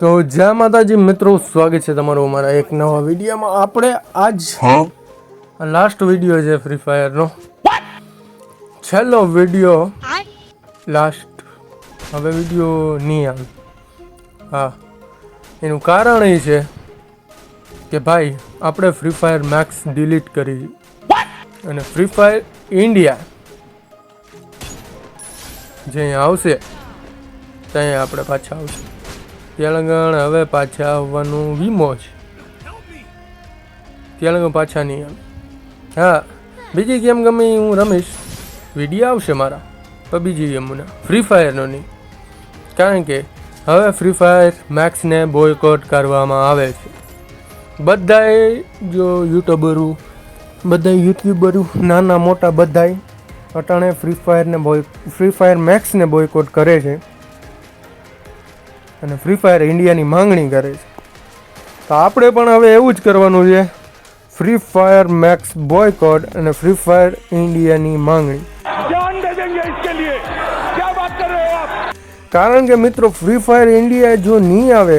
તો જય માતાજી મિત્રો સ્વાગત છે તમારું અમારા એક નવા વિડીયોમાં. આપણે આજ લાસ્ટ વીડિયો છે ફ્રી ફાયરનો છેલ્લો વીડિયો લાસ્ટ હવે વીડિયો નહીં આવે હા. એનું કારણ એ છે કે ભાઈ આપણે ફ્રી ફાયર મેક્સ ડિલીટ કરી. અને ફ્રી ફાયર ઇન્ડિયા જે અહીંયા આવશે ત્યાં આપણે પાછા આવશે. તેલંગણ હવે પાછા આવવાનું વીમો છે. તેલંગણ પાછા નહીં આવે. હા, બીજી ગેમ ગમે હું રમીશ. વીડિયો આવશે મારા પણ બીજી ગેમોના ફ્રી ફાયરનો નહીં. કારણ કે હવે ફ્રી ફાયર મેક્સને બોયકોટ કરવામાં આવે છે. બધાએ જો યુટ્યુબરો બધા યુટ્યુબરો નાના મોટા બધાય અટાણે ફ્રી ફાયરને બોય ફ્રી ફાયર મેક્સને બોયકોટ કરે છે. અને ફ્રી ફાયર ઇન્ડિયાની માંગણી કરે છે. તો આપણે પણ હવે એવું જ કરવાનું છે. ફ્રી ફાયર મેક્સ બોયકોટ અને ફ્રી ફાયર ઇન્ડિયાની માંગણી. કારણ કે મિત્રો ફ્રી ફાયર ઇન્ડિયા જો નહીં આવે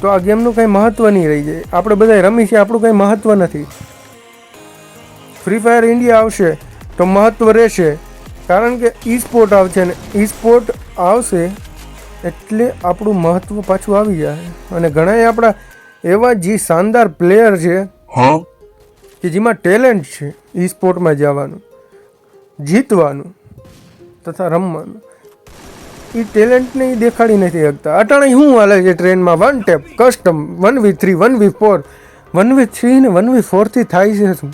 તો આ ગેમનું કંઈ મહત્ત્વ નહીં રહી જાય. આપણે બધા રમી છે આપણું કંઈ મહત્ત્વ નથી. ફ્રી ફાયર ઇન્ડિયા આવશે તો મહત્ત્વ રહેશે. કારણ કે ઈ સ્પોર્ટ આવશે ને ઈ સ્પોર્ટ આવશે એટલે આપણું મહત્ત્વ પાછું આવી જાય. અને ઘણા આપણા એવા જે શાનદાર પ્લેયર છે કે જેમાં ટેલેન્ટ છે ઈ સ્પોર્ટમાં જવાનું જીતવાનું તથા રમવાનું. એ ટેલેન્ટને એ દેખાડી નથી શકતા. અટાણે શું હાલે છે ટ્રેનમાં one tap custom one V three one V four one V three ને વન વી ફોરથી થાય છે શું?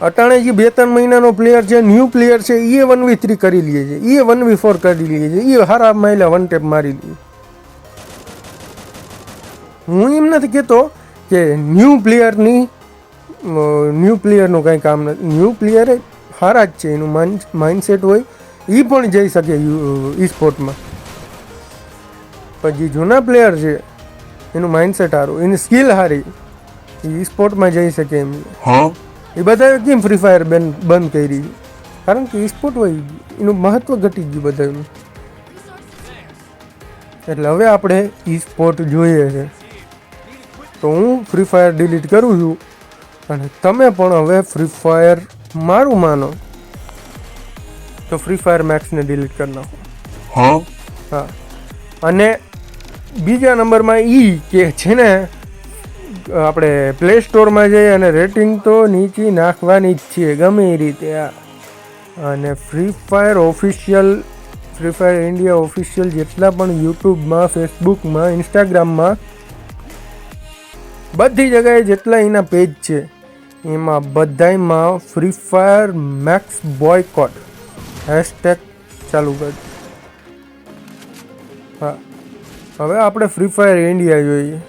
અટાણે જે બે ત્રણ મહિનાનો પ્લેયર છે ન્યૂ પ્લેયર છે એ વન વી થ્રી કરી લઈએ છે. એ વન વી ફોર કરી લઈએ છે. એ હારા માયલા વન ટેપ મારી લઈએ હું એમ નથી કહેતો કે ન્યૂ પ્લેયરની ન્યૂ પ્લેયરનું કંઈ કામ નથી. ન્યૂ પ્લેયર હારા જ છે, એનું માઇન્ડસેટ હોય એ પણ જઈ શકે ઈ સ્પોર્ટમાં પણ જે જૂના પ્લેયર છે, એનું માઇન્ડસેટ સારું, એની સ્કિલ સારી એ સ્પોર્ટમાં જઈ શકે એમ. એ બધા કેમ ફ્રી ફાયર બેન બંધ કરી? કારણ કે સ્પોર્ટ હોય એનું મહત્વ ઘટી ગયું બધાનું. એટલે હવે આપણે ઈ સ્પોર્ટ જોઈએ છે. તો હું ફ્રી ફાયર ડિલીટ કરું છું. અને તમે પણ હવે ફ્રી ફાયર મારું માનો. તો ફ્રી ફાયર મેક્સને ડિલીટ કરી નાખો. હા. અને બીજા નંબરમાં ઈ કે છે ને આપણે પ્લે સ્ટોરમાં જઈ અને રેટિંગ તો નીચી નાખવાની જ છે ગમે એ રીતે આ. અને free fire official free fire India official જેટલા પણ યુટ્યુબમાં ફેસબુકમાં ઇન્સ્ટાગ્રામમાં બધી જગ્યાએ જેટલા એના પેજ છે, એમાં બધાયમાં free fire max boycott hashtag ચાલુ કર. હા. હવે આપણે ફ્રી ફાયર ઇન્ડિયા જોઈએ.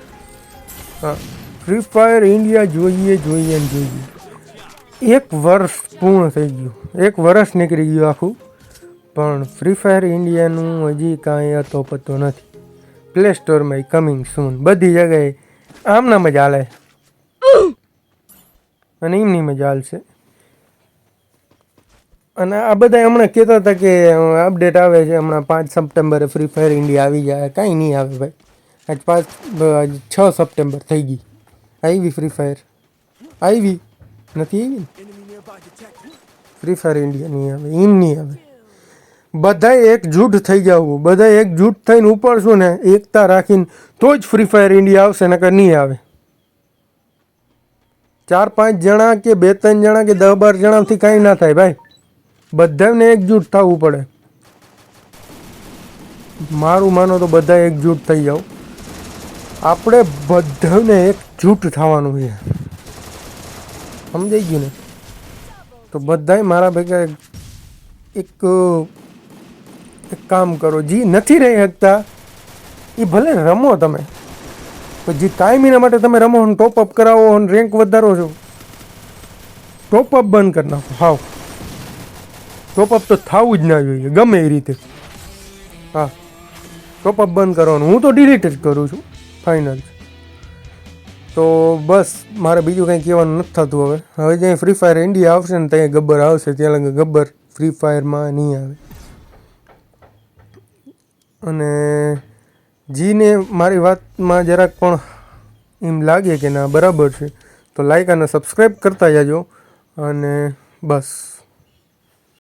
ફ્રી ફાયર ઇન્ડિયા જોઈએ જોઈએ ને જોઈએ. એક વર્ષ પૂર્ણ થઈ ગયું. એક વર્ષ નીકળી ગયું આખું. પણ ફ્રી ફાયર ઇન્ડિયાનું હજી કાંઈ અતો પતો નથી. પ્લે સ્ટોરમાં કમિંગ સૂન બધી જગ્યાએ આમના મજા હાલે અને એમની મજા હાલશે અને આ બધા હમણાં કહેતા હતા કે અપડેટ આવે છે. હમણાં પાંચ સપ્ટેમ્બરે ફ્રી ફાયર ઇન્ડિયા આવી જાય. કાંઈ નહીં આવે ભાઈ. આજ પાંચ છ સપ્ટેમ્બર થઈ ગઈ. આવી ફ્રી ફાયર આવી નથી આવી ફ્રી ફાયર ઇન્ડિયા નહીં આવે એમ નહીં આવે. બધા એકજૂટ થઈ જવું બધા એકજૂટ થઈને ઉપાડશું ને, એકતા રાખીને, તો જ ફ્રી ફાયર ઇન્ડિયા આવશે, નકર નહીં આવે. ચાર પાંચ જણા કે બે ત્રણ જણા કે દસ બાર જણાથી કાંઈ ના થાય ભાઈ. બધાને એકજૂટ થવું પડે. મારું માનો તો બધા એકજૂટ થઈ જાવ આપણે બધાને એકજૂટ થવાનું છે. સમજાઈ ગયું ને? તો બધાય મારા ભેગા એક એક કામ કરો. જે નથી રહી શકતા એ ભલે રમો તમે, પણ જે કાયમીના માટે તમે રમો અને ટોપઅપ કરાવો અને રેન્ક વધારો છો. ટોપઅપ બંધ કરી નાખો. હાવ. ટોપઅપ તો થવું જ ના જોઈએ, ગમે એ રીતે. હા. ટોપઅપ બંધ કરવાનું. હું તો ડિલીટ જ કરું છું. ફાઇનલ તો બસ, મારે બીજું કંઈ કહેવાનું નથી થતું હવે. હવે જ્યાં ફ્રી ફાયર ઇન્ડિયા આવશે ને, ત્યાં ગબ્બર આવશે. ત્યાં લગે ગબ્બર ફ્રી ફાયરમાં નહીં આવે. અને જીને મારી વાતમાં જરાક પણ એમ લાગે કે ના, બરાબર છે. તો લાઈક અને સબસ્ક્રાઈબ કરતા જાજો. અને બસ.